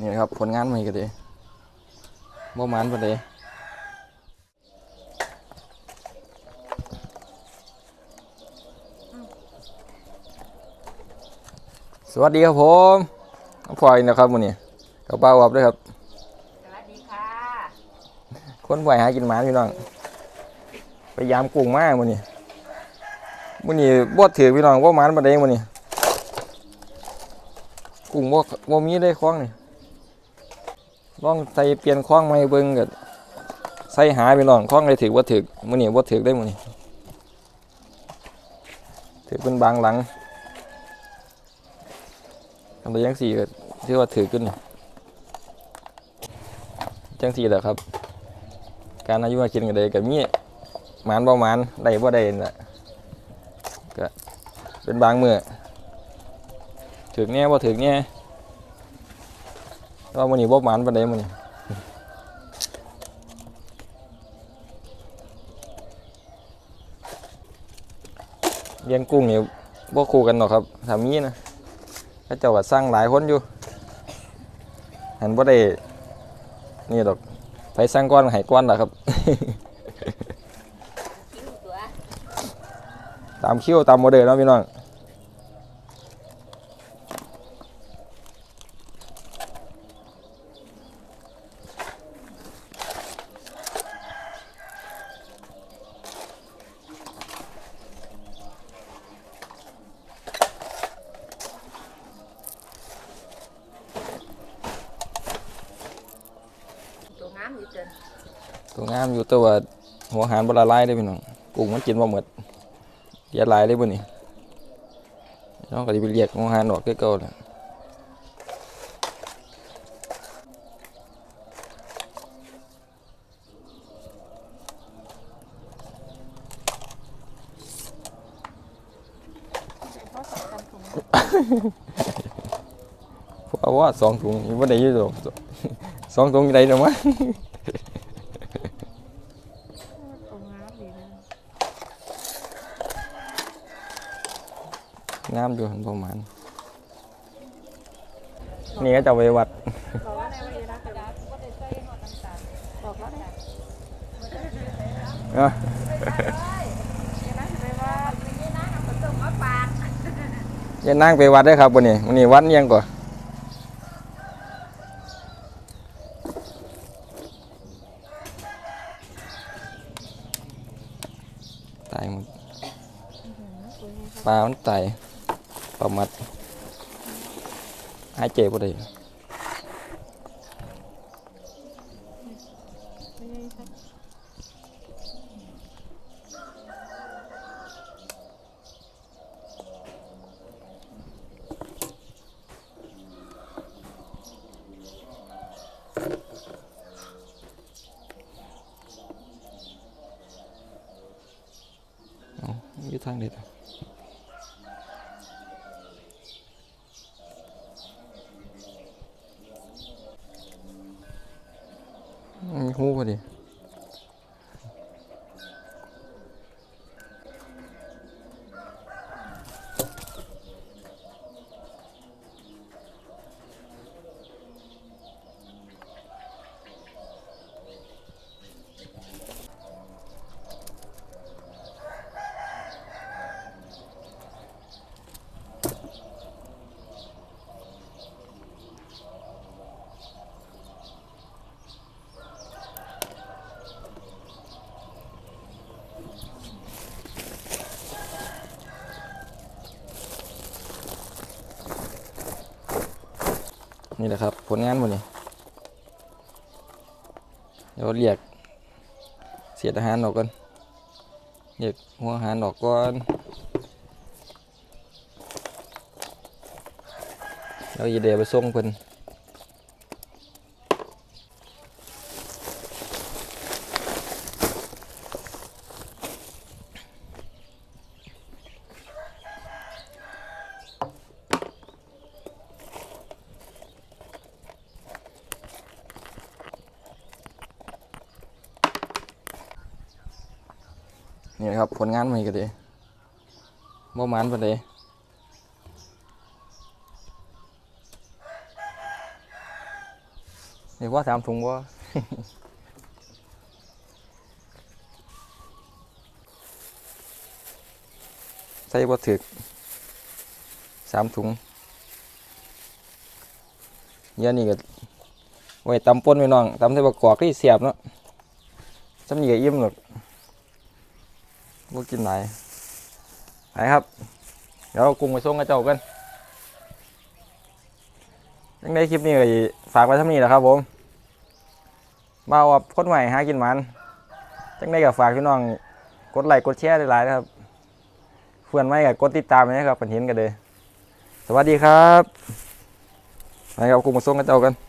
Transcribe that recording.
นี่นะครับผลงานใหม่กันเลยบ่หมันปานใดสวัสดีครับผมน้องพลอยนะครับมื้อนี้กับป้าวับด้วยครับ สวัสดีค่ะ คนป่วยหากินหมาพี่น้อง พยายามกุ้งมากมื้อนี้มื้อนี้บ่ถือพี่น้องบ่หมันปานใดมื้อนี้กุ้งบ่บ่มีได้คล้องนี่ ลองใส่เปลี่ยนคล้องใหม่เบิ่งก็ใส่หาพี่น้องคล้องได้ถือบ่ถือมือนี้บ่ถือได้มือนี้ถือเป็นบางหลังทำตัวจังสี่ก็ถือว่าถือขึ้นนี่จังสี่แหละครับ การอายุมากินกันเลยกับมีหมานบ่หมานได้บ่ได้น่ะก็เป็นบางมือถึกแน่บ่ถึกแน่แต่ ว่ามื้อนี้บ่หมานปานใดมื้อนี้เลี้ยงกุ้งนี่บ่คู่กันหรอกครับถ้ามีนะเขาเจ้าก็สร้างหลายคนอยู่หันบ่ได้นี่ดอกไปสร้างก้อนก็ให้ก้อนล่ะครับคิ้วตัวตามคิวตามโมเดลเนาะพี่น้อง ตัวงามอยู่เกิน ตัว งามอยู่แตัวาหัวหารบละลายได้อพี่น้องกุ้งมันกินบ่หมดเลียดหลายเลยบ่นี่น้องก็สิไปเรียกหัวหารออกคือเก่าแหละเพราะว่าสองถุงนี่บ่ได้อยู่ดอกสองถุงได้ดอกมั้งตัวงามดี งามอยู่หันประมาณนี่ก็จะไปวัดเนาะยันนั่งไปวัดได้ครับวันนี้วันนี้วัดยังกว่าายหมดปลามันตายปลามัดหายเจ็บบ่ได้ อยู่ทางเด็ดมีหูพอดี นี่แหละครับ ผลงานวันนี้เดี๋ยวเรียกเสียดอาหารออกก่อนเรียกหัวอาหารออกก่อนแล้วยีเดยไปส่งเพิ่น นี่นะครับผลงานใหม่กันเลยบ่มันปานใดเดี๋ยวว่าสามถุงบ่ใส่บ่ถึกสามถุงเยอะนี่ก็ไว้ตำป่นไว้น้องตำใส่ประกอบที่เสียบเนาะจำนี่ก็อิ่มหรอก บ่กินไหลายไปครับ เดี๋ยวเอากุ้งไปส่งกับเจ้ากันยังได้คลิปนี้ก็ฝากไว้ท่านี้แหละครับ ผมมาว่าคนใหม่หากินมันจังได้ก็ฝากพี่น้องกดไลค์กดแชร์หลายๆนะครับเพื่อนไม่กับกดติดตามนะครับเป็นเห็นกันเลย สวัสดีครับไปครับกุ้งมาส่งกับเจ้ากัน